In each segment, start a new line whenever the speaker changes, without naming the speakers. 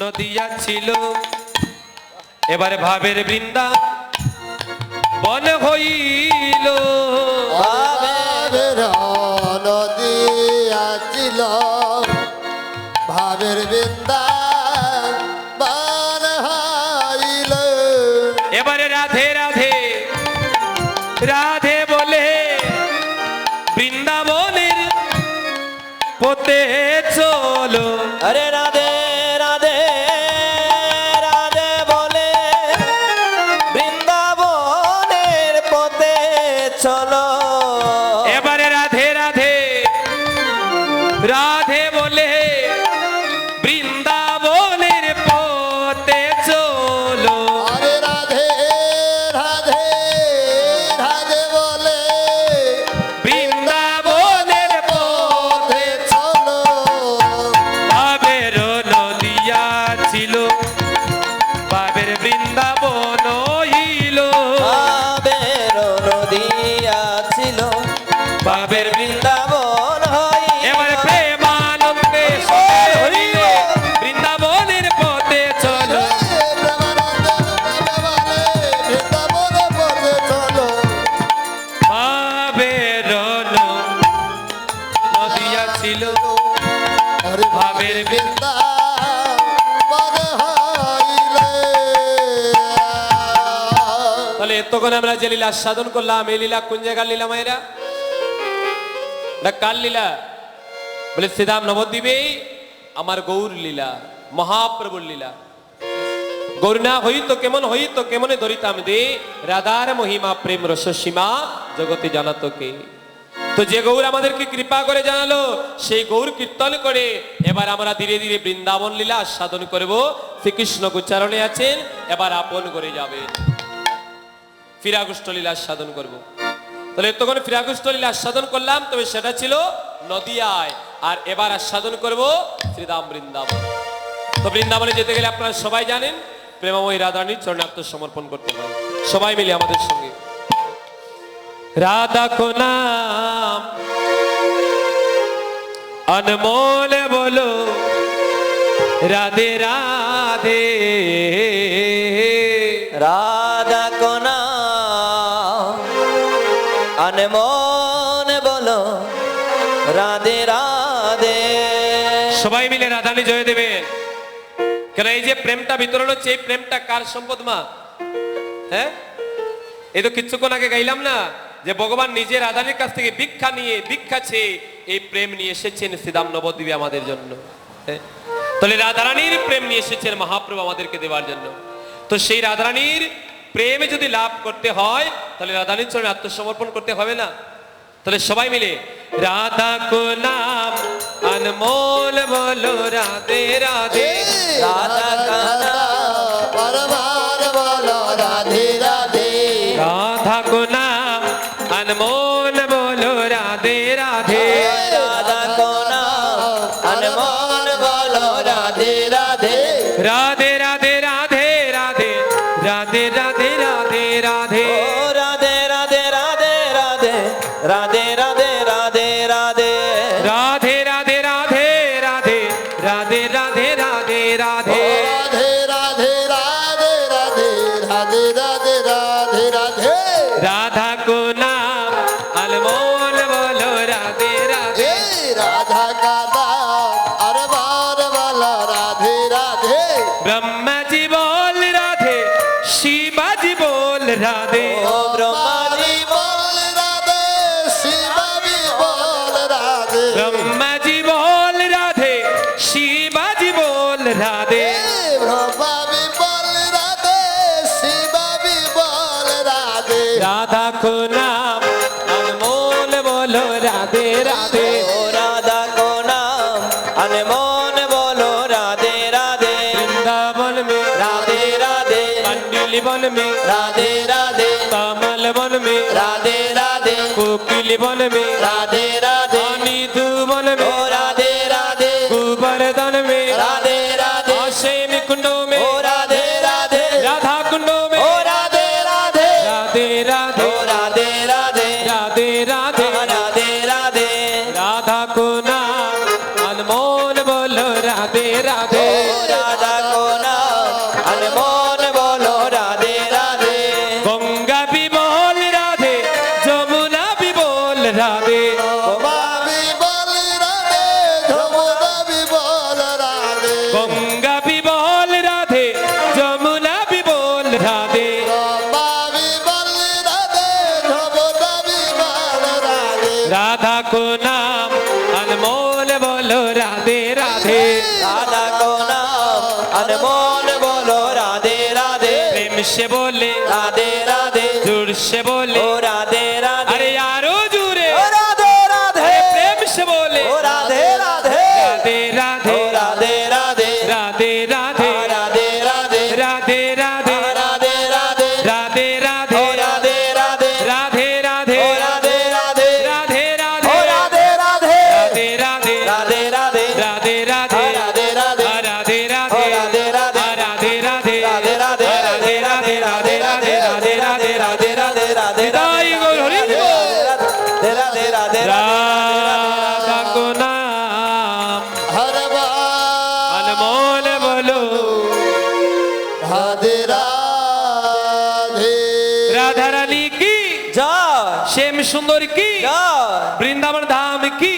নদিয়া ছিল এবারে ভাবের বৃন্দা বন হইল।
ভাবের নদী আছিল ভাবের বৃন্দা বান
এবারে রাধে রাধে রাধে বলে বৃন্দাবনের পথে চলো।
আরে রাধে।
নদিয়া ছিল
আরে
ভাবের
বৃন্দা
তাহলে এতক্ষণ আমরা যে লীলা সাধন করলাম এই লীলা কোন জায়গার লীলা মায়েরা? না কার লীলা? বলে শ্রীরাম নবদ্বীপে আমার গৌর লীলা মহাপ্রভুর লীলা। গৌর না হইতো কেমন হইতো কেমনে ধরিতাম দে? রাধার মহিমা প্রেম রস সীমা। জগতে জানাতো কে? তো যে গৌর আমাদেরকে কৃপা করে জানালো, সেই গৌর কীর্তন করে এবার আমরা ধীরে ধীরে বৃন্দাবন লীলা সাধন করব। শ্রীকৃষ্ণ উচ্চারণে আছেন, এবার আপন করে যাবেন। ফিরাগুষ্ট লীলা সাধন করব। তাহলে তখন ফিরাগুষ্ট লীলা আস্বাদন করলাম, তবে সেটা ছিল নদিয়ায়। আর এবার আস্বাদন করব শ্রীরাম বৃন্দাবন। তো বৃন্দাবনে যেতে গেলে আপনারা সবাই জানেন, প্রেমাময়ী রাধারানীর চরণে আত্মসমর্পণ করতে হয়। সবাই মিলে আমাদের সঙ্গে রাধা কো নাম অনমোল বলো রাধে রাধে
রাধা কোনা আনমন বলো রাধে রাধে
সবাই মিলে রাধানি জয় দেবেন কেন এই যে প্রেমটা বিতরণ হচ্ছে এই প্রেমটা কার সম্পদ মা হ্যাঁ এই তো কিছুক্ষণ আগে গাইলাম না যে ভগবান নিজে রাধানির কাছ থেকে ভিক্ষা নিয়ে ভিক্ষা চেয়ে এই প্রেম নিয়ে এসেছেন শ্রীদাম নবদ্বীপে আমাদের জন্য। হ্যাঁ? তাহলে রাধারানীর প্রেম নিয়ে এসেছেন মহাপ্রভু আমাদেরকে দেওয়ার জন্য। তো সেই রাধারানীর প্রেমে যদি লাভ করতে হয় তাহলে রাধারানীর চরণে আত্মসমর্পণ করতে হবে না? তাহলে সবাই মিলে রাধা কো নাম অনমোল বলো রাধে রাধে
রাধা কানা
পরমার अनमोल बोलो राधे राधे। राधे। ओ
ब्रह्मा जी बोल राधे शिवा जी बोल राधे। ब्रह्मा जी बोल राधे शिवा जी बोल राधे।
ब्रह्मा जी बोल राधे शिवा बोल राधे।
राधा को नाम अनमोल बोलो राधे राधे।
ओ
राधा को
नाम अनमोल बोलो
राधे राधे।
वृंदावन में
राधे राधे। पंडिली वन में राधे বল
মে। রাধে
রাধে।
কোকিল বল মে। রাধে
রাধে রাধে
রাধা
কো নাম अनमोल बोलो राधे राधे
রাধা কো নাম अनमोल बोलो राधे राधे
प्रेम से बोले
राधे राधे
जोर से बोले
ओ राधे राधे
রাধা রানী
কি
শ্যাম সুন্দর কি? বৃন্দাবন ধাম কি?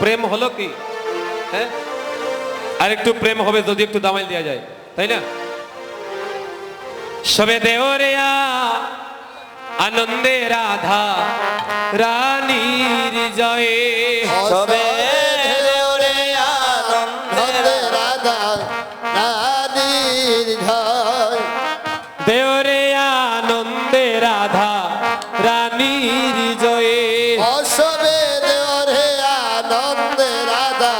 প্রেম হলো কি? হ্যাঁ? আর একটু প্রেম হবে যদি একটু দামাই দেওয়া যায় তাই না? সবে দেওরিয়া আনন্দে রাধা রানীর জয়।
সবে
দেওরে আনন্দে রাধা রানীর জয়ে।
অসবে দেওয়ারে আনন্দে রাধা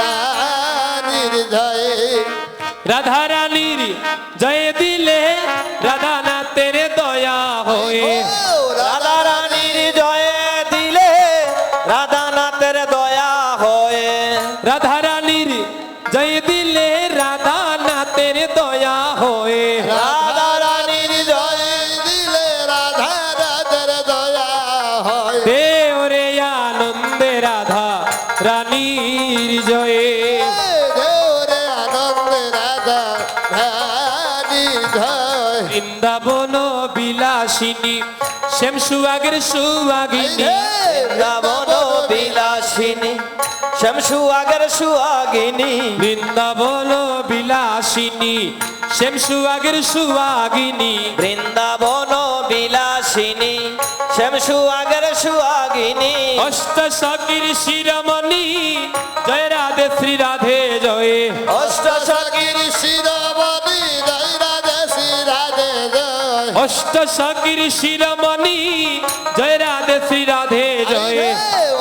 রানীর
জয়ে। রাধা
জয়ে।
বৃন্দাবন বিলাসিনী শ্যাম সুয়াগের সুয়াগিনী।
বৃন্দাবন বিলাসিনী শমসু আগর সুয়াগিনী।
বৃন্দাবন বিলাসিনী শ্যাম সুয়াগের সুয়াগিনী।
বৃন্দাবন বিলাসিনী শমসু আগর সুয়াগিনী।
অষ্ট সকির শিরমণি জয় রাধে শ্রী রাধে জয়ে।
অষ্ট
সখীর শিরমণি জয় রাধে শ্রী রাধে জয়।
অষ্ট সকির শিরমণি জয় রাধে শ্রী রাধে জয়ে।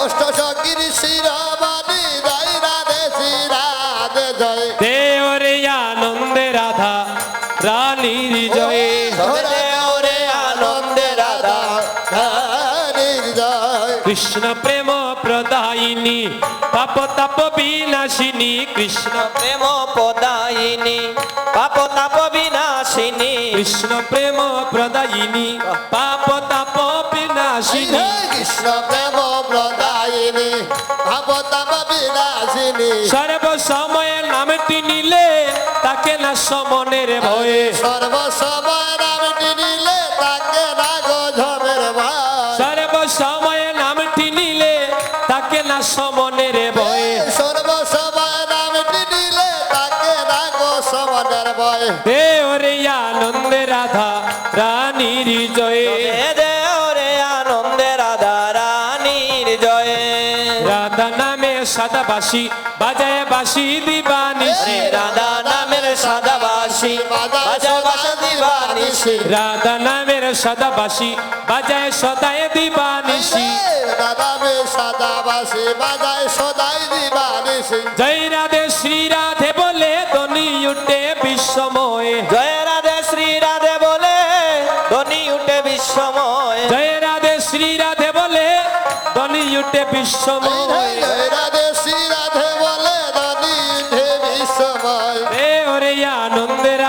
অষ্ট সখীর শিরমণি জয় রাধে শ্রী রাধে জয়।
দেওরে আনন্দে রাধা রানীর জয়ে। কৃষ্ণ প্রেম প্রদায়িনী পাপ তাপ বিনাশিনী কৃষ্ণ
প্রেম পদায়িনী পাপ তাপ বিনাশিনী।
কৃষ্ণ প্রেম প্রদায়িনী পাপ তাপ বিনাশিনী।
কৃষ্ণ প্রেম প্রদায়িনী ভাবতাম বিনাশিনী।
সর্ব সময়ে নামটি নিলে তাকে না সমনের ভয়ে।
সর্বসময় নামটি
সমনের ভয়ে।
সর্বসভা নামটি দিলে তাকে না সমনের ভয়।
দেওরে আনন্দে রাধা রানীর জয়ে।
দে দে ওরে আনন্দে রাধা রানীর জয়ে।
রাধা নামে সাদাবাসী বাজায় বাসি দিবানিসি
শ্রী রাধা নামের সাদাবাসী বাজা বাসা দিবানিসি
রাধা নামের সাদাবাসী বাজায় সদায় দিবানিসি
দাদা মে সাদাবাসী বাজায় সদাই দিবানিসি
জয় রাধে শ্রী রাধে বলে ধনী উঠে বিশ্বময়।
জয় রাধে শ্রী রাধে বলে ধনী উঠে বিশ্বময়।
জয় রাধে শ্রী রাধে বলে ধনী উঠে বিশ্বময়।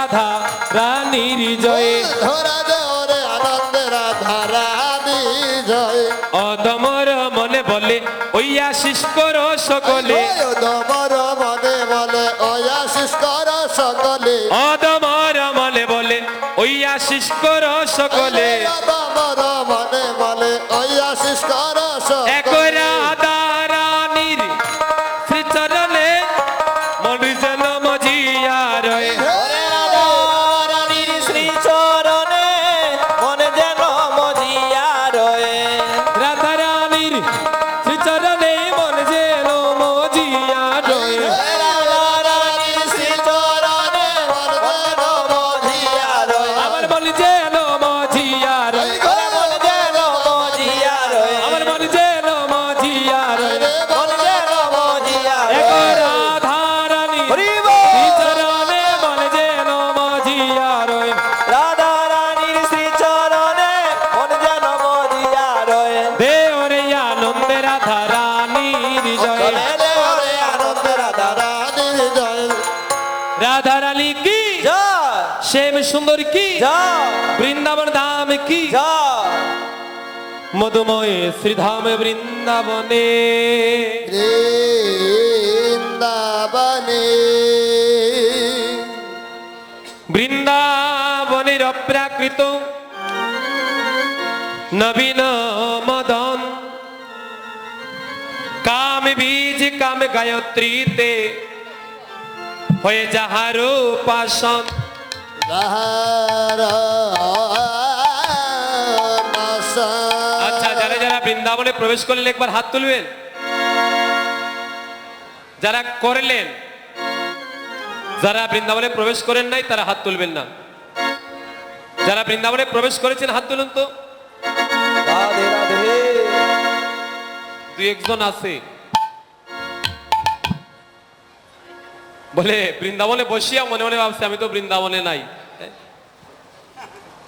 রাধা
রানীর জয়ে।
ধরা দে আনন্দ রাধা রানী জয়।
অদমর মনে বলে ওই আশিস করো সকলে
অদমর মনে বলে ওই আশিস কর সকলে।
অদমর মনে বলে ওই আশিস করো সকলে সুন্দর কি? বৃন্দাবন ধাম কি? মধুময় শ্রীধাম বৃন্দাবনে।
বৃন্দাবনে।
বৃন্দাবনের অপ্রাকৃত নবীন মদন। কাম বীজ কাম গায়ত্রীতে। হয়ে যাহার উপাসন। আচ্ছা যারা যারা বৃন্দাবনে প্রবেশ করলেন একবার হাত তুলবেন। যারা করলেন যারা বৃন্দাবনে প্রবেশ করেন নাই তারা হাত তুলবেন না। যারা বৃন্দাবনে প্রবেশ করেছেন হাত তুলুন তো। দুই একজন আছে। বলে বৃন্দাবনে বসিয়া মনে মনে ভাবছে আমি তো বৃন্দাবনে নাই।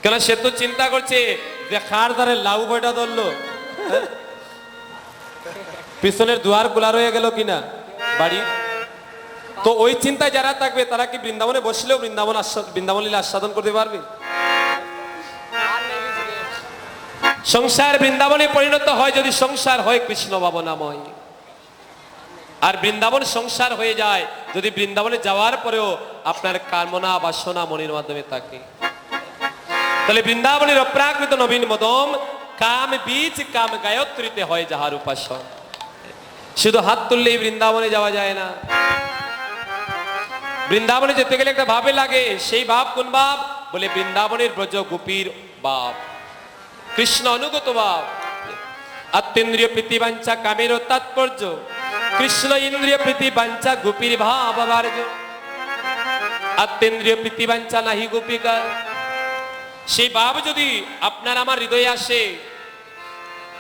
কেন সে তো চিন্তা করছে যে খার ধারে লাউ বইটা ধরলো? হ্যাঁ? পিছনের দুয়ার খোলা রয়ে গেল কিনা? বাড়ি? তো ওই চিন্তায় যারা থাকবে, তারা কি বৃন্দাবনে বসলেও বৃন্দাবন বৃন্দাবন লীলা আস্বাদন করতে পারবে? সংসার বৃন্দাবনে পরিণত হয় যদি সংসার হয় কৃষ্ণ ভাবনাময়। আর বৃন্দাবন সংসার হয়ে যায় যদি বৃন্দাবনে যাওয়ার পরেও আপনার কামনা বাসনা মনের মাধ্যমে থাকে। তাহলে বৃন্দাবনের অপ্রাকৃত নবীন মদম কাম বীজ, কাম গায়ত্রীতে হয় যাহার উপাসন। শুধু হাত তুললেই বৃন্দাবনে যাওয়া যায় না। বৃন্দাবনে যেতে গেলে একটা ভাবে লাগে, সেই ভাব কোন ভাব? বলে বৃন্দাবনের ব্রজ গোপীর ভাব। কৃষ্ণ অনুগত ভাব। আত্মেন্দ্রিয় প্রীতি বাঞ্ছা কামের তাৎপর্য। কৃষ্ণ ইন্দ্রিয় প্রীতি বাঞ্ছা গোপীর ভাব আত্মেন্দ্রিয় প্রীতি বাঞ্ছা নাহি গোপিকা। সেই ভাব যদি আপনার আমার হৃদয়ে আসে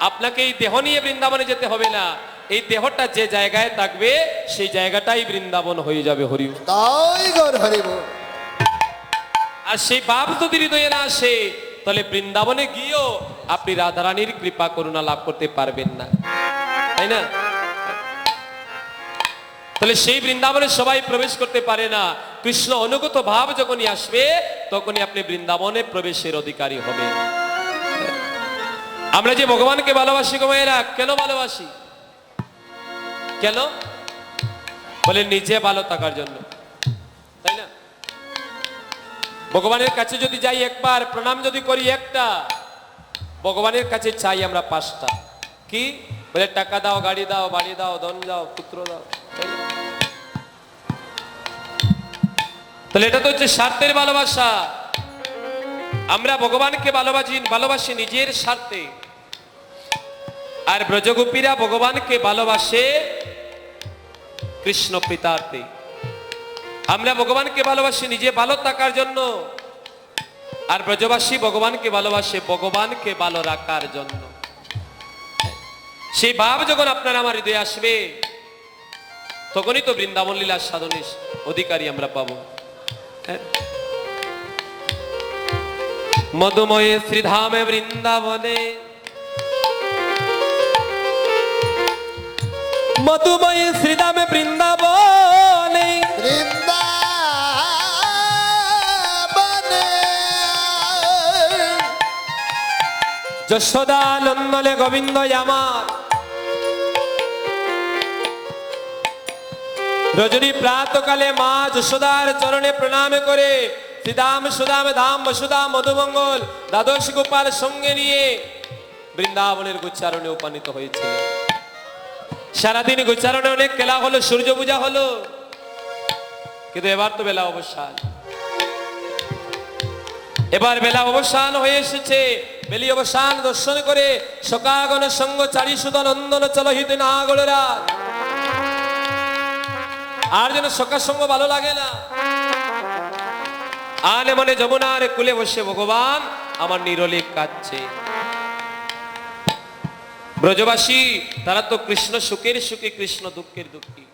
আপনাকে এই দেহ নিয়ে বৃন্দাবনে যেতে হবে না। এই দেহটা যে জায়গায় থাকবে সেই জায়গাটাই বৃন্দাবন হয়ে যাবে হরি
তাই হরিব
আর সেই ভাব যদি হৃদয়ে না আসে তাহলে বৃন্দাবনে গিয়েও আপনি রাধারানীর কৃপা করুণা লাভ করতে পারবেন না। তাই না? তাহলে সেই বৃন্দাবনে সবাই প্রবেশ করতে পারে না। কৃষ্ণ অনুগত ভাব যখনই আসবে, তখনই আপনি বৃন্দাবনে প্রবেশের অধিকারী হবে আমরা যে ভগবানকে ভালোবাসি গো মেয়েরা, কেন ভালোবাসি? কেন? বলে নিজে ভালো থাকার জন্য। তাই না? ভগবানের কাছে যদি যাই একবার, প্রণাম যদি করি একটা, ভগবানের কাছে চাই আমরা পাঁচটা। কি? বলে টাকা দাও, গাড়ি দাও, বাড়ি দাও, ধন দাও, পুত্র দাও। তাহলে এটা তো হচ্ছে স্বার্থের ভালোবাসা। আমরা ভগবানকে ভালোবাসি ভালোবাসি নিজের স্বার্থে। আর ব্রজগোপীরা ভগবানকে ভালোবাসে কৃষ্ণ পিতার্থে। আমরা ভগবানকে ভালোবাসি নিজে ভালো থাকার জন্য। আর ব্রজবাসী ভগবানকে ভালোবাসে ভগবানকে ভালো রাখার জন্য। সেই ভাব যখন আপনার আমার হৃদয়ে আসবে, তখনই তো বৃন্দাবন লীলা সাধনের অধিকারী আমরা পাবো? মধুময়ে শ্রীধামে বৃন্দাবনে মধুময়ে শ্রীধামে বৃন্দাবনে
বৃন্দাবনে
যশোদা নন্দলে গোবিন্দ আমার রজনী প্রাতকালে মা যশোদার চরণে প্রণাম করে শ্রীদাম, সুদাম, ধাম বসুদাম মধুমঙ্গল, দ্বাদশ গোপাল সঙ্গে নিয়ে বৃন্দাবনের গোচারণে উপনীত হয়েছে। সারাদিন গোচারণে অনেক খেলা হলো, সূর্য পূজা হলো। কিন্তু এবার তো বেলা অবসান। এবার বেলা অবসান হয়ে এসেছে। বেলি অবসান দর্শন করে সকাগণ সঙ্গ চারি সুদন নন্দন চলহিত না গড়েরা আর যেন সকার সঙ্গ ভালো লাগে না। আনে মনে যমুনার কুলে বসে ভগবান আমার নিরলিক কাঁদছে। ব্রজবাসী, তারা তো কৃষ্ণ সুখের সুখী, কৃষ্ণ দুঃখের দুঃখী।